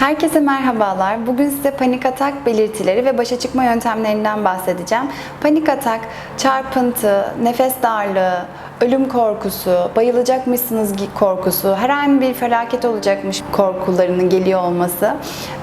Herkese merhabalar. Bugün size panik atak belirtileri ve başa çıkma yöntemlerinden bahsedeceğim. Panik atak, çarpıntı, nefes darlığı, ölüm korkusu, bayılacakmışsınız korkusu, herhangi bir felaket olacakmış korkularının geliyor olması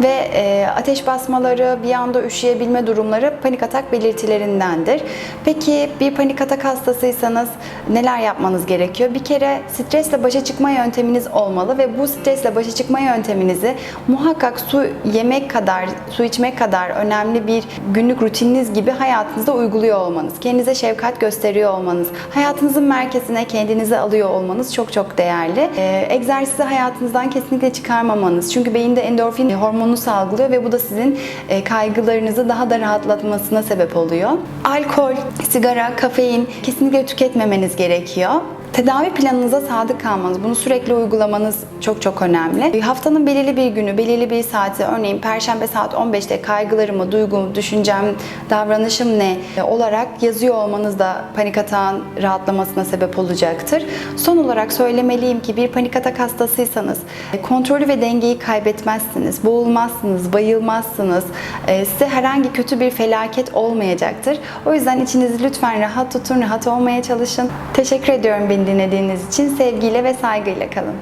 ve e, ateş basmaları, bir anda üşüyebilme durumları panik atak belirtilerindendir. Peki bir panik atak hastasıysanız neler yapmanız gerekiyor? Bir kere stresle başa çıkma yönteminiz olmalı ve bu stresle başa çıkma yönteminizi muhakkak su yemek kadar, su içmek kadar önemli bir günlük rutininiz gibi hayatınızda uyguluyor olmanız, kendinize şefkat gösteriyor olmanız, hayatınızın merkezine kendinizi alıyor olmanız çok çok değerli. Ee, egzersizi hayatınızdan kesinlikle çıkarmamanız. Çünkü beyinde endorfin hormonu salgılıyor ve bu da sizin e, kaygılarınızı daha da rahatlatmasına sebep oluyor. Alkol, sigara, kafein kesinlikle tüketmemeniz gerekiyor. Tedavi planınıza sadık kalmanız, bunu sürekli uygulamanız çok çok önemli. Haftanın belirli bir günü, belirli bir saati, örneğin Perşembe saat 15'te kaygılarımı, duygumu, düşüncem, davranışım ne olarak yazıyor olmanız da panik atağın rahatlamasına sebep olacaktır. Son olarak söylemeliyim ki bir panik atak hastasıysanız kontrolü ve dengeyi kaybetmezsiniz, boğulmazsınız, bayılmazsınız, e, size herhangi kötü bir felaket olmayacaktır. O yüzden içinizi lütfen rahat tutun, rahat olmaya çalışın. Teşekkür ediyorum beni dinlediğiniz için. Sevgiyle ve saygıyla kalın.